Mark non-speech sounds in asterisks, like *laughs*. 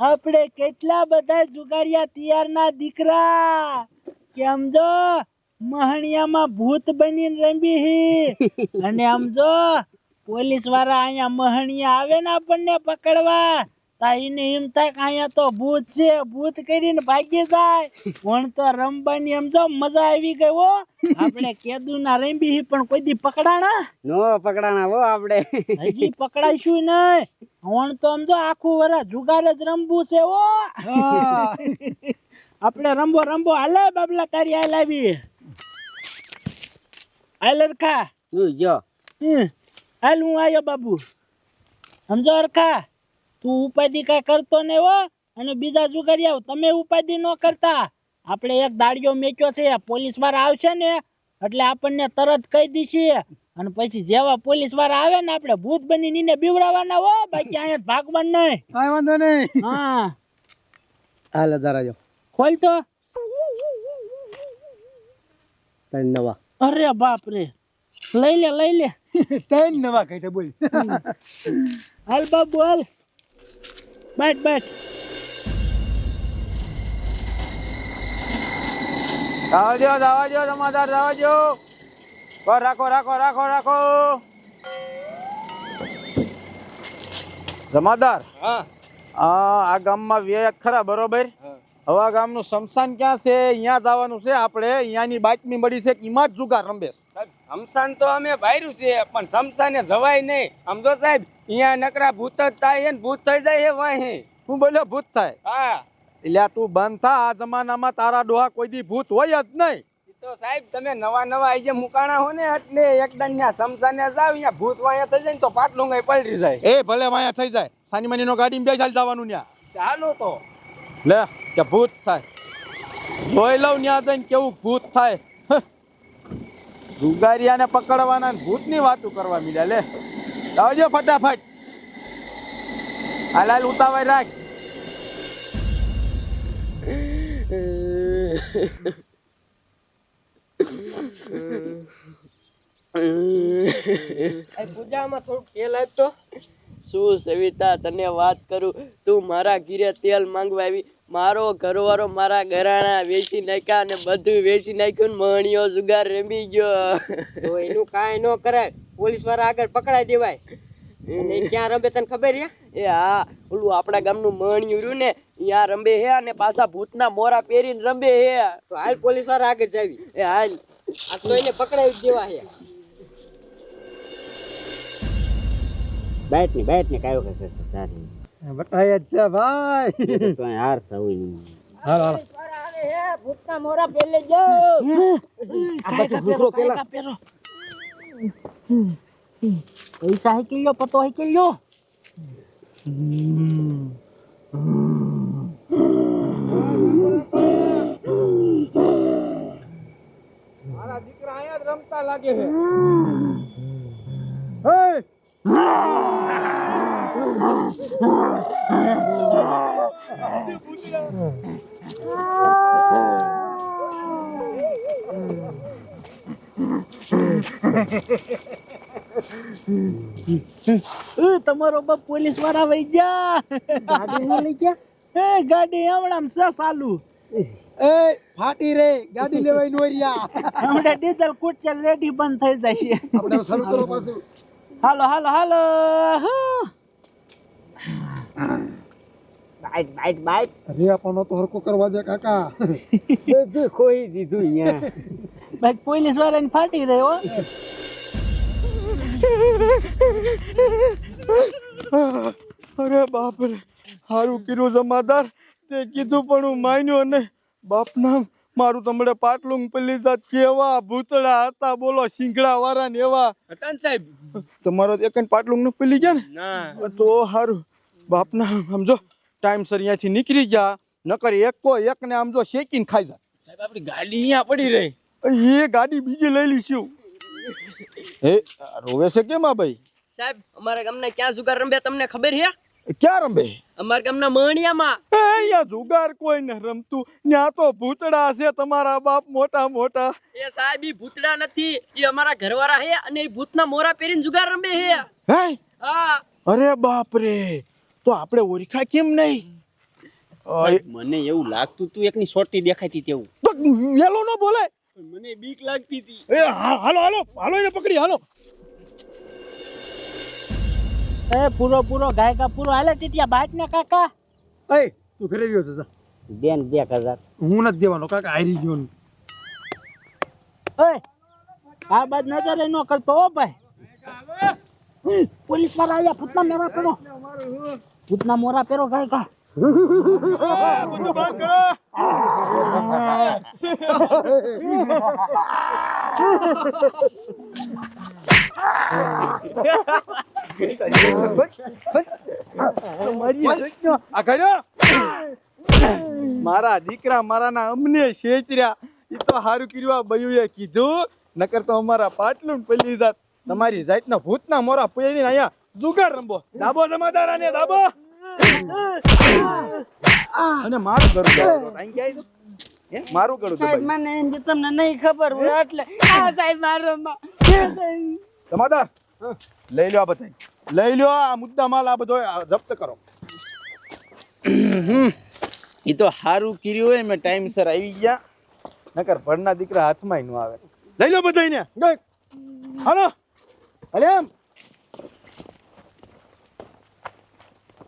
આપણે કેટલા બધા જુગારિયા તિયારના દીકરા. કેમ જો મહણિયામાં ભૂત બનીને રમી અને આમ જો પોલીસવાળા અહીંયા મહણિયા આવે ને આપણને પકડવા એને એમ થાય કે અહીંયા તો ભૂત છે ભૂત કરીને ભાગી જાય. પણ તો રમવાની એમ જો મજા આવી ગઈ હો. આપણે કેદુના રમી હી પણ કોઈ દી પકડાણા? નો પકડાણા હો આપણે. હજી પકડાઈશું નહીં. વણ તો આમ જો આખું વરા જુગાર જ રમવું છે ઓ આપણે રમવો રમવો હાલે બાબલા તારી આ લાવી અરખા. તું જો. હમ. હાલ હું આયો બાબુ. સમજો અરખા તું ઉપાધિ કઈ કરતો ને હો અને બીજા જુગારિયા તમે ઉપાધિ ન કરતા. આપણે એક દાડિયો મેક્યો છે પોલીસવાળા આવશે ને એટલે આપણને તરત કહી દઈશીએ અને પછી જેવા પોલીસવાળા આવે ને આપણે ભૂત બની ને બીવડાવવાના હો બાકી અહીંયા ભાગવાનું નહીં. કાંઈ વાંધો નહીં. હા. હાલ જરા જો ખોલ તો. નવા. અરે બાપ રે લઈ લે લઈ લે. ત્રણ નવા કાઢે બોલ. હાલ બાબુ હાલ. બેઠ બેઠ આવજો આવજો જમાદાર આવજો રાખો રાખો રાખો રાખો. જમાદાર હા. આ ગામમાં વ્યય ખરા બરોબર? હવે ગામનું શમશાન ક્યાં છે? અહીંયા જવાનું છે આપણે. અહીંયાની બાતમી મળી છે કે એમાં જ જુગાર રમેશ. શમશાન તો અમે બાયરું છે પણ શમશાને જવાય નહીં. સમજો સાહેબ અહીંયા નકરા ભૂત જ થાય ને ભૂત થઈ જાય વાહી. હું બોલ્યો ભૂત થાય. હા. એટલે તું બંધ થા. આ જમાનામાં તારા ડોહા કોઈ દી ભૂત હોય જ નહીં. તો સાહેબ તમે નવા નવા આઈ જે મુકાણા હો ને એટલે એકદમ ત્યાં સમસાને જાવ અહીંયા ભૂત વાયા થઈ જાય ને તો પાટલું પલટી જાય. એ ભલે વાયા થઈ જાય. સાની માની નો ગાડી બે ચાલ જવાનું ત્યાં ચાલો તો. લે, કે ભૂત થાય. જોઈ લઉં ત્યાં જઈને કેવું ભૂત થાય. જુગારિયાને પકડવાના ભૂત ભૂતની વાતો કરવા મીડ્યા લે. આવજો ફટાફટ. હાલ હાલ ઉતાવળ રાખ. પૂજામાં થોડુંક તેલ આપતો શું સવિતા તને વાત કરું? તું મારા ઘીરે તેલ માંગવા આવી. મારો ઘરવાળો મારા ઘરાણા વેચી નાખ્યા અને બધું વેચી નાખ્યું ને જુગાર રમી ગયો. એનું કાંઈ ન કરાય. પોલીસવાળા આગળ પકડાઈ દેવાય. ક્યાં રમે તને ખબર છે એ હા ઓલું આપણા ગામનું મણિયું રહ્યું ને ત્યાં રમે હે અને પાછા ભૂતના મોરા પહેરીને રમે હે. તો હાલ પોલીસવાળા આગળ જાવી. એ હાલ. આ તો એને પકડાવી દેવા છે બેટ ને બેટ ને કાયો કે તારી બટાય છે ભાઈ. તો હાર થવું હાલ હાલ. ભૂતના મોરા પેલે જો આ બધું ભૂખરો પેલા પૈસા હે કિલ્લો પતો હે કિલ્લો મારા દીકરા અહીંયા જ રમતા લાગે છે. તમારો બાપ પોલીસવાળા વઈ ગયા. ગાડી લઈ ગયા? એ ગાડી હમણાં છે ચાલુ એ ફાટી રે ગાડી લેવાય નો રહ્યા. હમણાં ડીઝલ કુટચલ રેડી બંધ થઈ જશે. આપણે હવે શરૂ કરો પાછું. Hello hello hello byte byte byte. અરે આપણને તો હરકો કરવા દે કાકા. *laughs* બધું ખોઈ દીધું અહીંયા. બાઈક પોલીસ વાળાને ફાટી રહ્યો અરે બાપ રે સારું કીધું જમાદાર. તે કીધું પણ હું માન્યો ને બાપના મારું તમને પાટલું પેલી જાત કેવા ભૂતળા હતા બોલો સિંગડા વાળા ને એવા. હતા ને સાહેબ. તમારો એક પાટલું નું પેલી ગયા ને? તો સારું બાપના સમજો ટાઈમસર અહીંયાથી નીકળી ગયા. નકર એકો એક ને આમ જો શેકીને ખાઈ જાય. સાહેબ આપણી ગાડી અહીંયા પડી રહી. એ ગાડી બીજી લઈ લઈશું. હે રોવે છે કેમ આ ભાઈ? સાહેબ અમારા ગામના ક્યાં જુગાર રમે તમને ખબર છે? ક્યાં રમે અમારા ગામના મણિયામાં. એ અહીંયા જુગાર કોઈ ન રમતું. ત્યાં તો ભૂતડા છે તમારા બાપ મોટા મોટા. એ સાહેબ ઈ ભૂતડા નથી. એ અમારા ઘરવાળા છે અને એ ભૂતના મોરા પહેરીને જુગાર રમે છે. હે? હા. અરે બાપ રે. તો આપણે ઓળખા કેમ નહીં? મને એવું લાગતું તું એકની સોટી દેખાતી તેવું. તો વેલો ન બોલે. મને બીક લાગતી હતી એ હાલો હાલો હાલો એને પકડી હાલો. એ પૂરો પૂરો ગાયકા પૂરો. હાલે ટીટિયા બાટ ને કાકા. એ તું ઘરે ગયો છે બેન બે હજાર. હું નથી દેવાનો કાકા હારી ગયો ને. ઓય આ બાદ નજર નો કરતો હો ભાઈ. પોલીસવાળા આવ્યા ભૂતના મોરા પેરો ભૂતના મોરા પેરો આ કર્યો મારા દીકરા મારા ના અમને છેતર્યા એ તો સારું કર્યું આ બયુએ કીધું. નકર તો અમારા પાટલું પલ્લી જાત તમારી જાતના ભૂતના મોરા પહેરીને અહીંયા જુગાર રમવો. ડાબો જમાદાર આને ડાબો અને મારું ગળું હે? મારું ગળું સાહેબ મને એમ કે તમને નહીં ખબર હોય એટલે આ સાહેબ મારો જમાદાર લઈ લ્યો આ બધા લઈ લો આ મુદ્દા માલ આ બધો જપ્ત કરો. એ તો સારું કર્યું હોય મેં ટાઈમસર આવી ગયા. નકર ભણના દીકરા હાથમાં ન આવે. લઈ લો બધાને હાલો. અરે એમ